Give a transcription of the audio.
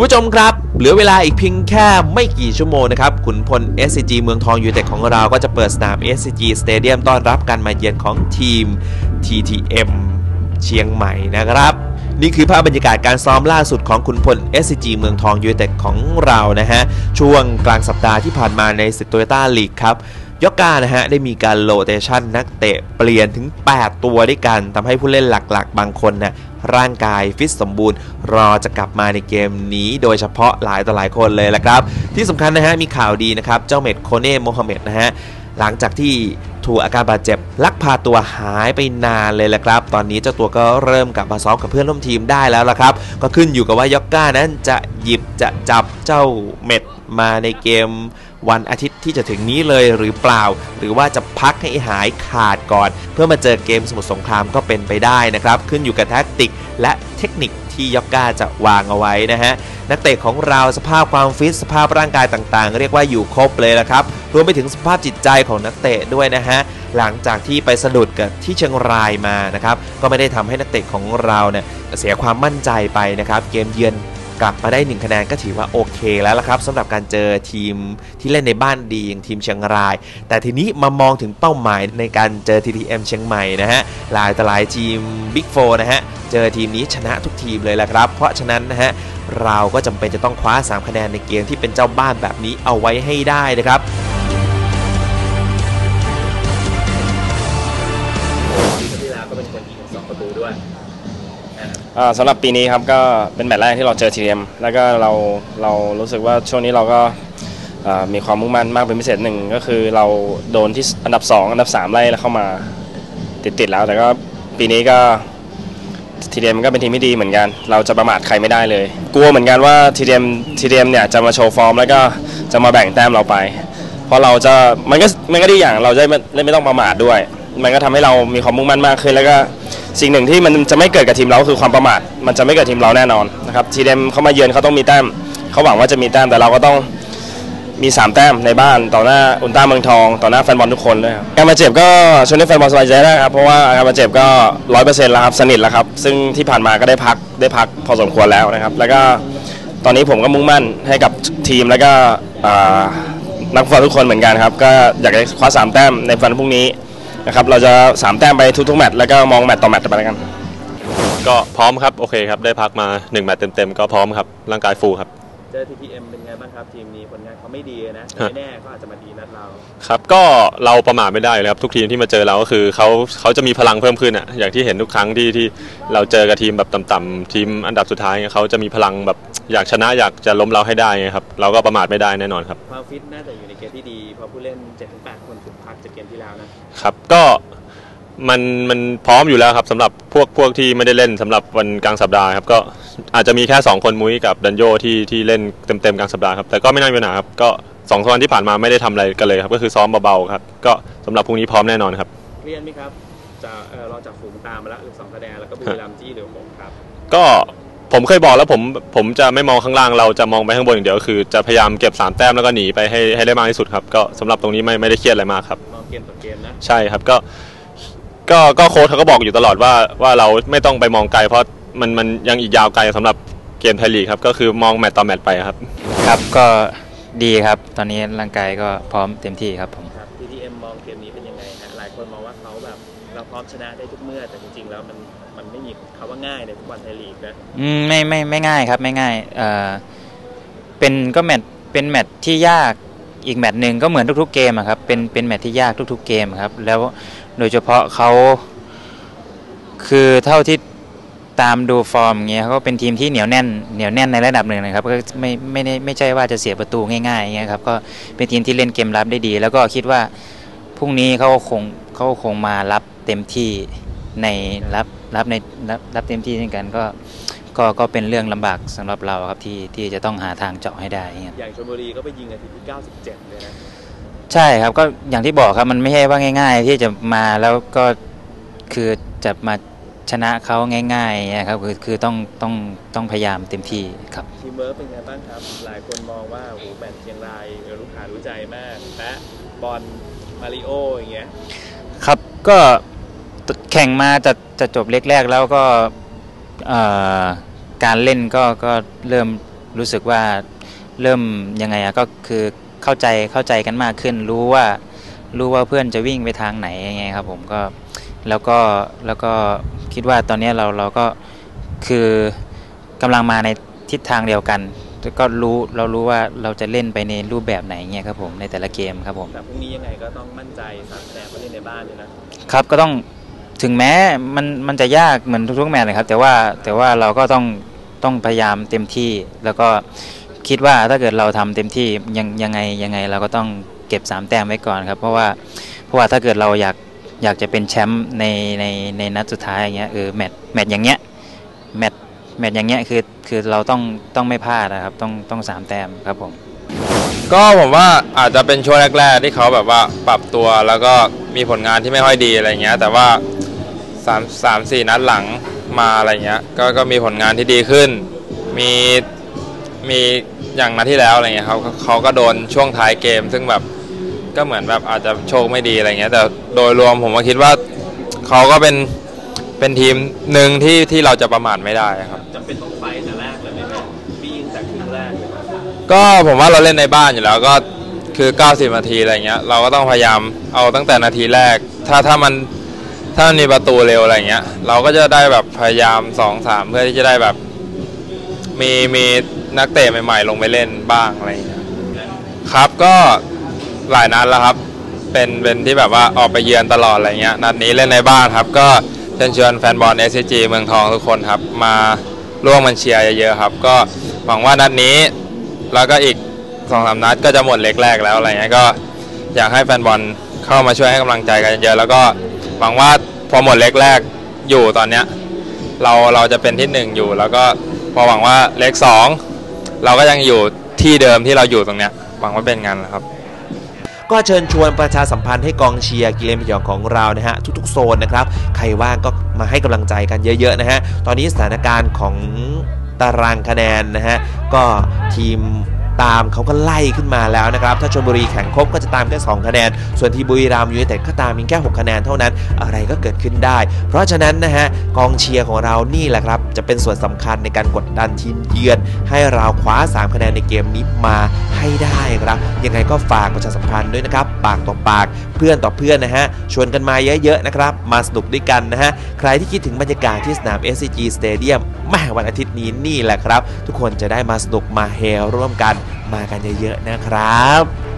คุณผู้ชมครับ เหลือเวลาอีกเพียงแค่ไม่กี่ชั่วโมงนะครับขุนพล SCG เมืองทองยูไนเต็ดของเราก็จะเปิดสนาม SCG Stadium ต้อนรับการมาเยือนของทีม TTM เชียงใหม่นะครับนี่คือภาพบรรยากาศการซ้อมล่าสุดของขุนพล SCG เมืองทองยูไนเต็ดของเรานะฮะ ช่วงกลางสัปดาห์ที่ผ่านมาในศึกโตโยต้าลีกครับยอกานะฮะ ได้มีการโลเตชันนักเตะเปลี่ยนถึง 8 ตัวด้วยกันทำให้ผู้เล่นหลักๆ บางคนน่ะ ร่างกายฟิตสมบูรณ์ รอจะกลับมาในเกมนี้ โดยเฉพาะหลายต่อหลายคนเลยละครับ ที่สำคัญนะฮะมีข่าวดีนะครับ เจ้าเม็ดโคเน่โมฮัมเหม็ดนะฮะหลังจากที่ถูกอาการบาดเจ็บ ลักพาตัวหายไปนานเลยแหละครับ ตอนนี้เจ้าตัวก็เริ่มกลับมาซ้อมกับเพื่อนร่วมทีมได้แล้วละครับ ก็ขึ้นอยู่กับว่ายอกก้านั้นจะหยิบจะจับเจ้าเม็ดมาในเกม วันอาทิตย์ที่จะถึงนี้เลยหรือเปล่า หรือว่าจะพักให้หายขาดก่อน เพื่อมาเจอเกมสมุทรสงครามก็เป็นไปได้นะครับ ขึ้นอยู่กับแทคติกและเทคนิคที่ยอกก้าจะวางเอาไว้นะฮะนักเตะของเราสภาพความฟิตสภาพร่างกายต่างๆ เรียกว่าอยู่ครบเลยละครับรวมไปถึงสภาพจิตใจของนักเตะด้วยนะฮะหลังจากที่ไปสะดุดกับที่เชียงรายมานะครับก็ไม่ได้ทำให้นักเตะของเราเนี่ยเสียความมั่นใจไปนะครับเกมเยือน กลับมาได้ 1 คะแนนก็ถือว่าโอเคแล้วละครับสำหรับการเจอทีมที่เล่นในบ้านดีอย่างทีมเชียงราย แต่ทีนี้มามองถึงเป้าหมายในการเจอ TTM เชียงใหม่นะฮะหลายต่หลายทีม Big 4นะฮะเจอทีมนี้ชนะทุกทีมเลยแหละครับ เพราะฉะนั้นนะฮะเราก็จำเป็นจะต้องคว้า 3 คะแนนในเกมที่เป็นเจ้าบ้านแบบนี้เอาไว้ให้ได้นะครับที่แล้วก็เป็นคนยิงสองประตูด้วย สำหรับปีนี้ครับก็เป็นแมตช์แรกที่เราเจอทีเอ็มแล้วก็เราเรารู้สึกว่าช่วงนี้เราก็มีความมุ่งมั่นมากเป็นพิเศษหนึ่งก็คือเราโดนที่อันดับ 2 อันดับ 3 ไล่แล้วเข้ามาติดๆแล้ว แต่ก็ปีนี้ก็ทีเอ็มก็เป็นทีมที่ดีเหมือนกัน เราจะประมาทใครไม่ได้เลย กลัวเหมือนกันว่าทีเอ็มทีเอ็มเนี่ยจะมาโชว์ฟอร์ม แล้วก็จะมาแบ่งแต้มเราไป เพราะเราจะมันก็มันก็ดีอย่างเราจะไม่ไม่ไม่ต้องประมาทด้วย มันก็ทำให้เรามีความมุ่งมั่นมากขึ้นแล้วก็ สิ่งหนึ่งที่มันจะไม่เกิดกับทีมเราคือความประมาทมันจะไม่เกิดทีมเราแน่นอนนะครับทีเดมเขามาเยือนเขาต้องมีแต้มเขาหวังว่าจะมีแต้มแต่เราก็ต้องมี 3 แต้มในบ้านต่อหน้าอุลตร้าเมืองทองต่อหน้าแฟนบอลทุกคนด้วยครับการบาดเจ็บก็ช่วยให้แฟนบอลสบายใจได้ครับเพราะว่าอาการบาดเจ็บก็ร้อยเปอร์เซ็นต์แล้วครับสนิทแล้วครับซึ่งที่ผ่านมาก็ได้พักได้พักพอสมควรแล้วนะครับ แล้วก็ตอนนี้ผมก็มุ่งมั่นให้กับทีมแล้วก็นักฟุตบอลทุกคนเหมือนกันครับก็อยากจะคว้าสามแต้มในวันพรุ่งนี้ นะครับเราจะสามแต้มไปทุกๆแมตช์แล้วก็มองแมตช์ต่อแมตช์ไปแล้วกัน ก็พร้อมครับโอเคครับได้พักมา1แมตช์เต็มๆก็พร้อมครับร่างกายฟูครับ เจอ TPM เป็นไงบ้างครับทีมนี้ผลงานเขาไม่ดีนะฮะไม่แน่เขาอาจจะมาดีนัดเรา ครับก็เราประมาทไม่ได้เลยครับทุกทีมที่มาเจอเราก็คือเขาเขาจะมีพลังเพิ่มขึ้นอะอย่างที่เห็นทุกครั้งที่ที่เราเจอกับทีมแบบต่ำๆทีมอันดับสุดท้ายเนี่ยเขาจะมีพลังแบบอยากชนะอยากจะล้มเราให้ได้ไงครับเราก็ประมาทไม่ได้แน่นอนครับความฟิตน่าจะอยู่ในเกณฑ์ที่ดีเพราะผู้เล่น7-8คนถูกพักจากเกมที่แล้วนะครับก็ มันมันพร้อมอยู่แล้วครับสำหรับพวกพวกที่ไม่ได้เล่นสำหรับวันกลางสัปดาห์ครับก็อาจจะมีแค่ 2 คนมุ้ยกับดันโยที่ที่เล่นเต็มๆกลางสัปดาห์ครับแต่ก็ไม่น่ามีปัญหาครับก็สองวันที่ผ่านมาไม่ได้ทำอะไรกันเลยครับก็คือซ้อมเบาๆครับก็สำหรับพรุ่งนี้พร้อมแน่นอนครับเครียดไหมครับจะเออเราจากฝูงตามมาแล้วเหลือสองคะแนนแล้วก็บุรีรัมย์จี้เหลือหกครับ ก็ผมเคยบอกแล้วผมผมจะไม่มองข้างล่างเราจะมองไปข้างบนอย่างเดียวคือจะพยายามเก็บสามแต้มแล้วก็หนีไปให้ให้ได้มากที่สุดครับก็สำหรับตรงนี้ไม่ไม่ได้เครียดอะไรมากครับ มองเกมต่อเกมนะ ใช่ครับก็ ก็ก็โค้ชเขาก็บอกอยู่ตลอดว่าว่าเราไม่ต้องไปมองไกลเพราะมันมันยังอีกยาวไกลสำหรับเกมไทยลีกครับ ก็คือมองแมตต์ต่อแมตต์ไปครับ ครับก็ดีครับ ตอนนี้ร่างกายก็พร้อมเต็มที่ครับผมครับ TTM มองเกมนี้เป็นยังไงฮะหลายคนมองว่าเขาแบบเราพร้อมชนะได้ทุกเมื่อแต่จริงๆแล้วมันมันไม่มีคำว่าง่ายในฟุตบอลไทยลีกนะอืมไม่ไม่ไม่ง่ายครับไม่ง่ายเอ่อเป็นก็แมตช์เป็นแมตช์ที่ยากอีกแมตช์หนึ่งก็เหมือนทุกๆเกมอะครับเป็นเป็นแมตช์ที่ยากทุกๆเกมครับแล้ว โดยเฉพาะเขาคือเท่าที่ตามดูฟอร์มเงี้ยเขาก็เป็นทีมที่เหนียวแน่นเหนียวแน่นในระดับหนึ่งนะครับก็ไม่ไม่ได้ไม่ใช่ว่าจะเสียประตูง่ายๆเงี้ยครับก็เป็นทีมที่เล่นเกมรับได้ดี แล้วก็คิดว่าพรุ่งนี้เขาคงเขาคงมารับเต็มที่ในรับรับในรับรับเต็มที่เช่นกันก็ก็ก็เป็นเรื่องลำบากสำหรับเราครับที่ที่จะต้องหาทางเจาะให้ได้เงี้ยอย่างชลบุรีก็ไปยิงนาทีที่ 97เลยนะ ใช่ครับก็อย่างที่บอกครับมันไม่ใช่ว่าง่าย ๆ ที่จะมาแล้วก็คือจะมาชนะเขาง่ายๆนะครับคือคือต้องต้องต้องพยายามเต็มที่ครับ ทีมเวิร์กเป็นไงบ้างครับ หลายคนมองว่าโอ้โหแมตช์เชียงรายเออรู้ขารู้ใจมากและบอลมาริโออย่างเงี้ยครับก็แข่งมาจะจะจบเล็กแรกแล้วก็เอ่อการเล่นก็ก็เริ่มรู้สึกว่าเริ่มยังไงอะก็คือ เข้าใจเข้าใจกันมากขึ้น รู้ว่ารู้ว่าเพื่อนจะวิ่งไปทางไหนยังไงครับผมก็แล้วก็แล้วก็คิดว่าตอนนี้เราเราก็คือกำลังมาในทิศทางเดียวกันแล้วก็รู้เรารู้ว่าเราจะเล่นไปในรูปแบบไหนเงี้ยครับผมในแต่ละเกมครับผมแต่พรุ่งนี้ยังไงก็ต้องมั่นใจสามคะแนนเพราะเล่นในบ้านด้วยนะครับก็ต้องถึงแม้มันมันจะยากเหมือนทุกๆแมตช์เลยครับ แต่ว่าแต่ว่าเราก็ต้องต้องพยายามเต็มที่แล้วก็ คิดว่าถ้าเกิดเราทำเต็มที่ยังยังไงยังไงเราก็ต้องเก็บ3แต้มไว้ก่อนครับ เพราะว่าเพราะว่าถ้าเกิดเราอยากอยากจะเป็นแชมป์ในในในนัดสุดท้ายอย่างเงี้ยเออแมตช์แมตช์อย่างเงี้ยแมตช์แมตช์อย่างเงี้ยคือคือเราต้องต้องไม่พลาดนะครับต้องต้องสามแต้มครับผมก็ผมว่าอาจจะเป็นช่วงแรก ๆ ที่เขาแบบว่าปรับตัวแล้วก็มีผลงานที่ไม่ค่อยดีอะไรเงี้ยแต่ว่า3 3 4นัดหลังมาอะไรเงี้ยก็ก็มีผลงานที่ดีขึ้น มีมี อย่างนัดที่แล้วอะไรเงี้ยเขาเขาก็โดนช่วงท้ายเกม ซึ่งแบบก็เหมือนแบบอาจจะโชคไม่ดีอะไรเงี้ยแต่โดยรวมผมก็คิดว่าเขาก็เป็นเป็นทีมหนึ่งที่ที่เราจะประมาทไม่ได้ครับจำเป็นต้องไปแต่แรกเลยไหมแม่วิ่งแต่ครึ่งแรกเลยครับก็ผมว่าเราเล่นในบ้านอยู่แล้วก็คือ 90 นาทีอะไรเงี้ยเราก็ต้องพยายามเอาตั้งแต่นาทีแรก ถ้าถ้ามันถ้ามันมีประตูเร็วอะไรเงี้ย เราก็จะได้แบบพยายาม2-3เพื่อที่จะได้แบบ มีมีนักเตะใหม่ ๆ ลงไปเล่นบ้างอะไรเงี้ยครับก็หลายนัดแล้วครับ เป็นเป็นที่แบบว่าออกไปเยือนตลอดอะไรเงี้ยนัดนี้เล่นในบ้านครับ ก็เชิญชวนแฟนบอล s อ g เมืองทองทุกคนครับ มาร่วมมันเชียร์เยอะๆครับ ก็หวังว่านัดนี้ แล้วก็อีกสองสามนัดก็จะหมดเล็กแรกแล้วอะไรเงี้ยก็อยากให้แฟนบอลเข้ามาช่วยให้กำลังใจกันเยอะแล้วก็หวังว่าพอหมดเล็กแรกอยู่ตอนเนี้ยเราเราจะเป็นที่หนึ่งอยู่แล้วก็ พอหวังว่าเล็กสองเราก็ยังอยู่ที่เดิมที่เราอยู่ตรงเนี้ยหวังว่าเป็นงานนะครับ ก็เชิญชวนประชาสัมพันธ์ให้กองเชียร์กิเลนพยองของเรานะฮะทุกๆโซนนะครับ ใครว่างก็มาให้กำลังใจกันเยอะๆนะฮะตอนนี้สถานการณ์ของตารางคะแนนนะฮะก็ทีม ตามเขาก็ไล่ขึ้นมาแล้วนะครับ ถ้าชลบุรีแข่งครบก็จะตามแค่2คะแนน ส่วนที่บุรีรัมย์ยูไนเต็ดก็ตามเพียงแค่6คะแนนเท่านั้น อะไรก็เกิดขึ้นได้ เพราะฉะนั้นนะฮะกองเชียร์ของเรานี่แหละครับ จะเป็นส่วนสำคัญในการกดดันทีมเยือน ให้เราคว้า 3 คะแนนในเกมนี้มาให้ได้ครับ ยังไงก็ฝากประชาสัมพันธ์ด้วยนะครับ ปากต่อปาก เพื่อนต่อเพื่อนนะฮะ ชวนกันมาเยอะๆนะครับ มาสนุกด้วยกันนะฮะ ใครที่คิดถึงบรรยากาศที่สนาม SCG Stadium แม่วันอาทิตย์นี้นี่แหละครับ ทุกคนจะได้มาสนุกมาเฮร่วมกันมากันเยอะๆนะครับ